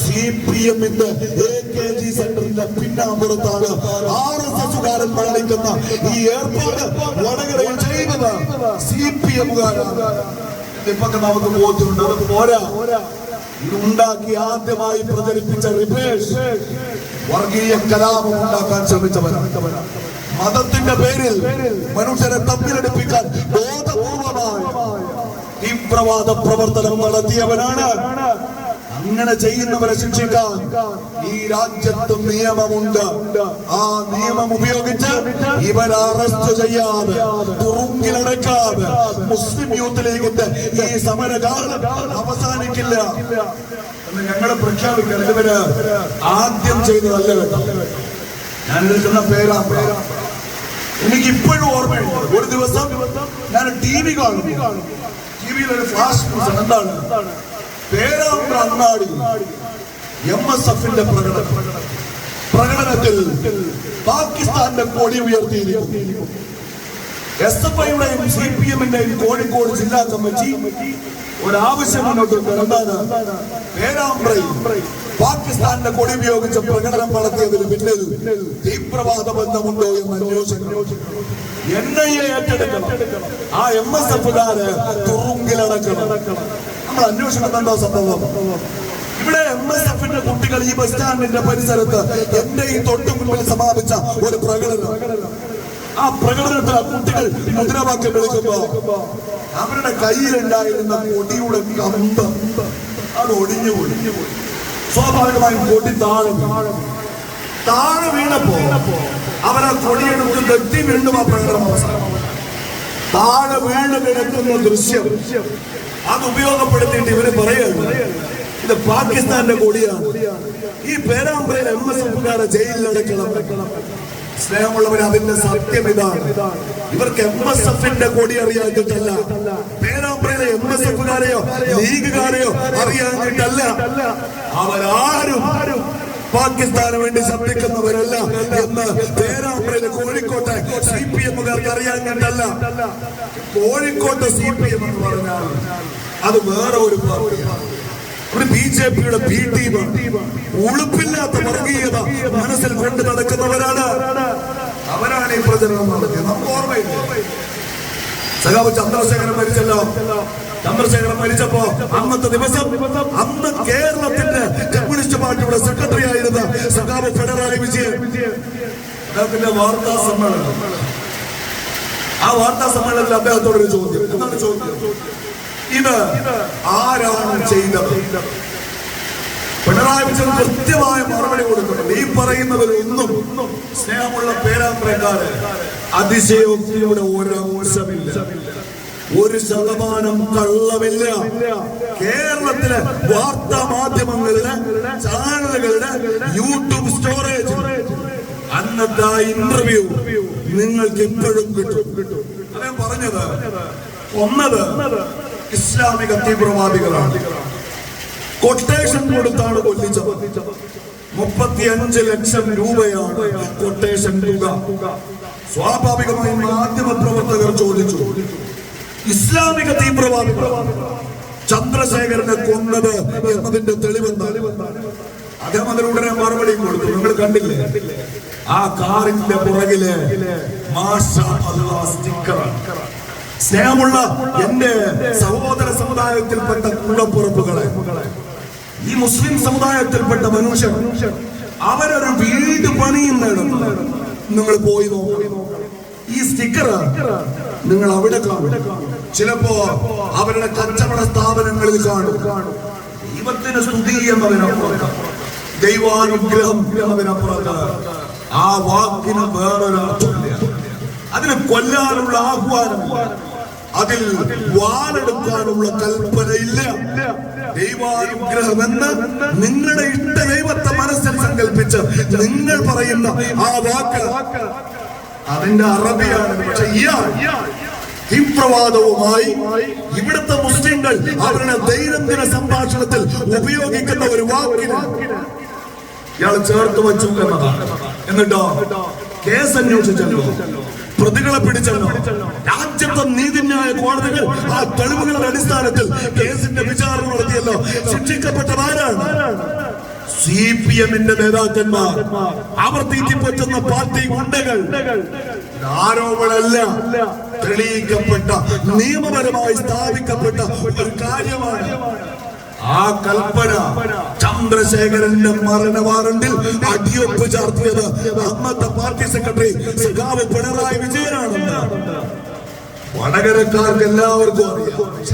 C P എമ്മിന്റെ A K G സെന്ററിന്റെ പിന്നാമ്പുറത്താണ്. ആർ എസ് എസുകാരൻ കാണിക്കുന്ന ഈ ഏർപ്പാട് വടകരയിൽ ചെയ്യുന്നത് സി പി എമ്മുകാരാണ്. ഇപ്പൊക്കെ നമുക്ക് ബോധ്യമുണ്ട്. അത് പോരാ. ഉണ്ടാക്കി ആദ്യമായി പ്രചരിപ്പിച്ച റിപേഷ് വർഗീയ കലാപം ഉണ്ടാക്കാൻ ശ്രമിച്ചവരാണ്. മതത്തിന്റെ പേരിൽ മനുഷ്യരെ തമ്മിലടിപ്പിക്കാൻ ബോധപൂർവമായ തീവ്രവാദ പ്രവർത്തനം നടത്തിയവനാണ് അങ്ങനെ ചെയ്യുന്നവരെ ശിക്ഷിക്കാൻ ഈ രാജ്യത്ത് നിയമമുണ്ട്. ആ നിയമം ഉപയോഗിച്ച് ഇവരെ അറസ്റ്റ് ചെയ്യാതെ തുറുങ്കിലടക്കാതെ മുസ്ലിം യൂത്ത് ലീഗിന്റെ ഈ സമരകാലം അവസാനിക്കില്ല. എന്ന് ഞങ്ങൾ പ്രഖ്യാപിക്കാൻ ഇവർ ആദ്യം ചെയ്തതല്ല? ഞാൻ എടുക്കുന്ന പേരാ. എനിക്ക് ഇപ്പോഴും ഓർമ്മയുണ്ട്. ഒരു ദിവസം ഞാൻ ടി വി കാണും ടി വിയിൽ ഒരു ഫ്ലാഷ് എന്താണ്? പേരാമ്പ്ര അങ്ങാടി എം എസ് എഫിന്റെ പ്രകടനം. പ്രകടനത്തിൽ പാകിസ്ഥാന്റെ കൊടി ഉയർത്തിയിരിക്കുന്നു. എസ് എഫ് ഐയുടെയും സി പി എമ്മിന്റെയും കോഴിക്കോട് ജില്ലാ കമ്മിറ്റി ഒരാവശ്യം മുന്നോട്ട്. എന്താണ്? പേരാമ്പ്രയിൽ പാകിസ്ഥാന്റെ കൊടി ഉപയോഗിച്ച് പ്രകടനം നടത്തിയതിന് പിന്നിൽ തീവ്രവാദ ബന്ധമുണ്ടോ എന്ന് അന്വേഷണം. എൻ ഐ എ ഏറ്റെടുക്കണം. ആ എം എസ് എഫുകാര് തുറുങ്കിലടക്കണം. നമ്മൾ അന്വേഷിക്കുന്നുണ്ടോ സംഭവം ഇവിടെ എം എസ് എഫിന്റെ കുട്ടികൾ ഈ ബസ് സ്റ്റാൻഡിന്റെ പരിസരത്ത് എന്റെ ഈ തൊട്ടു മുമ്പിൽ സമാപിച്ച ഒരു പ്രകടനം. ആ പ്രകടനത്തിൽ ആ കുട്ടികൾ മുദ്രാവാക്യം വിളിക്കുമ്പോ അവരുടെ കയ്യിലുണ്ടായിരുന്ന കൊടിയുടെ കമ്പ് അത് ഒടിഞ്ഞു ഒടിഞ്ഞു പോയി. സ്വാഭാവികമായും കൊടി താഴെ. താഴെ വീണപ്പോ അവരാ കൊടിയെടുത്ത് വ്യക്തി വീണ്ടും ആ പ്രകടനം അവസാനം താഴെ വീണ് കിടക്കുന്ന ദൃശ്യം. അത് ഉപയോഗപ്പെടുത്തിയിട്ട് ഇവർ പറയുകയാണ്. ഇത് പാകിസ്ഥാന്റെ കൊടിയാണ്. ഈ പേരാമ്പ്രയിൽ എം എസ് എഫുകാരെ ജയിലിലടക്കണം സ്നേഹമുള്ളവർ അതിന്റെ സത്യം ഇതാണ്. ഇവർക്ക് എം എസ് എഫിന്റെ കൊടി അറിയാഞ്ഞിട്ടല്ല. പേരാമ്പ്രയിലെ എം എസ് എഫുകാരെയോ ലീഗുകാരെയോ അറിയാഞ്ഞിട്ടല്ല. അവരാരും പാകിസ്ഥാന് വേണ്ടി ശബ്ദിക്കുന്നവരല്ല എന്ന് പേരാമ്പ്രയിലെ കോഴിക്കോട്ടെ സി പി എമ്മുകാർക്ക് കണ്ടല്ല. കോഴിക്കോട്ടെ സി പി എം എന്ന് പറഞ്ഞാൽ അത് വേറെ ഒരു ബി ജെ പിയുടെ ബി ടീമാണ്. ഉളുപ്പില്ലാത്ത വർഗീയത മനസ്സിൽ കൊണ്ട് നടക്കുന്നവരാണ്. അവരാണ് ഈ പ്രചരണം നടത്തിയത്. നമുക്ക് ഓർമ്മയില്ല? സഖാവ് ചന്ദ്രശേഖരൻ മരിച്ചല്ലോ. ചന്ദ്രശേഖരൻ മരിച്ചപ്പോ അന്നത്തെ ദിവസം അന്ന് കേരളത്തിന്റെ പാർട്ടിയുടെ സെക്രട്ടറി ആയിരുന്ന സഖാവ് പിണറായി വിജയൻ. അദ്ദേഹത്തിന്റെ വാർത്താ സമ്മേളനം. ആ വാർത്താ സമ്മേളനത്തിൽ അദ്ദേഹത്തോട് ഒരു ചോദ്യം. എന്താണ് ചോദ്യം? ഇത് ആരാണ് ചെയ്തത്? പിണറായി വിജയൻ കൃത്യമായ മറുപടി കൊടുക്കുന്നുണ്ട്. ഈ പറയുന്നവരൊന്നും സ്നേഹമുള്ള പേരാമ്പ്രക്കാര് അതിശയോക്തിയുടെ ഒരംശമില്ല ഒരു ശതമാനം കള്ളമില്ല. കേരളത്തിലെ വാർത്താ മാധ്യമങ്ങളുടെ ചാനലുകളുടെ യൂട്യൂബ് സ്റ്റോറേജ്. അന്നത്തെ ആ ഇന്റർവ്യൂ നിങ്ങൾക്ക് ഇപ്പോഴും കിട്ടും. അദ്ദേഹം പറഞ്ഞത്. ഒന്നത് ഇസ്ലാമിക തീവ്രവാദികളാണ്. കൊട്ടേഷൻ കൊടുത്താണ് കൊല്ലിച്ചത്. മുപ്പത്തിയഞ്ച് ലക്ഷം രൂപയാണ് കൊട്ടേഷൻ തുക. സ്വാഭാവികമായും മാധ്യമ പ്രവർത്തകർ ചോദിച്ചു. ഇസ്ലാമിക തീവ്രവാദികൾ ചന്ദ്രശേഖരനെ കൊന്നത് എന്നതിന്റെ തെളിവെന്ന് അദ്ദേഹം അതിനുടനെ മറുപടി കൊടുത്തു. നിങ്ങൾ കണ്ടില്ലേ? ആ കാറിന്റെ പുറകിൽ സ്നേഹമുള്ള എന്റെ സഹോദര സമുദായത്തിൽപ്പെട്ട കൂടപ്പുറപ്പുകളെ ഈ മുസ്ലിം സമുദായത്തിൽപ്പെട്ട മനുഷ്യൻ അവരൊരു വീട് പണിയുന്നിടത്ത് നിങ്ങൾ പോയി നോക്കി ഈ സ്റ്റിക്കർ നിങ്ങൾ അവിടെ കാണും. ചിലപ്പോ അവരുടെ കച്ചവട സ്ഥാപനങ്ങളിൽ കാണും. ദൈവത്തിന് സ്തുതി ദൈവാനുഗ്രഹം എന്നതിനപ്പുറത്ത് ആ വാക്കിന് വേറൊരു അർത്ഥമില്ല അതിന് കൊല്ലാനുള്ള ആഹ്വാനം. അതിൽ വാളെടുക്കാനുള്ള കൽപ്പനയില്ല. ദൈവാനുഗ്രഹം എന്ന് നിങ്ങളുടെ ഇഷ്ട ദൈവത്തെ മനസ്സിൽ സങ്കല്പിച്ച് നിങ്ങൾ പറയുന്ന ആ വാക്ക് അതിന്റെ അറബിയാണ്. പക്ഷെ ഇയാൾ തീവ്രവാദവുമായി ഇവിടുത്തെ മുസ്ലിങ്ങൾ അവരുടെ ദൈനംദിന സംഭാഷണത്തിൽ ഉപയോഗിക്കുന്ന ഒരു വാക്കിന് ഇയാൾ ചേർത്ത് വച്ചു എന്നതാണ്. എന്നിട്ടോ? കേസ് അന്വേഷിച്ചല്ലോ. പ്രതികളെ പിടിച്ചല്ലോ രാജ്യത്തെ നീതിന്യായ കോടതികൾ ആ തെളിവുകളുടെ അടിസ്ഥാനത്തിൽ കേസിന്റെ വിചാരണ നടത്തിയല്ലോ ശിക്ഷിക്കപ്പെട്ടതാരാണ് സി പി എമ്മിന്റെ നേതാക്കന്മാർ. അവർ തീറ്റിപ്പറ്റുന്ന പാർട്ടി ഗുണ്ടകൾ. ആരോപണമല്ല. തെളിയിക്കപ്പെട്ട നിയമപരമായി സ്ഥാപിക്കപ്പെട്ട ഒരു കാര്യമാണ്. ആ കൽപ്പന ചന്ദ്രശേഖരന്റെ മരണ വാറണ്ടിൽ അടിയൊപ്പ് ചാർത്തിയത് അന്നത്തെ പാർട്ടി സെക്രട്ടറി സഖാവ് പിണറായി വിജയനാണ് വടകരക്കാർക്ക് എല്ലാവർക്കും അറിയാം.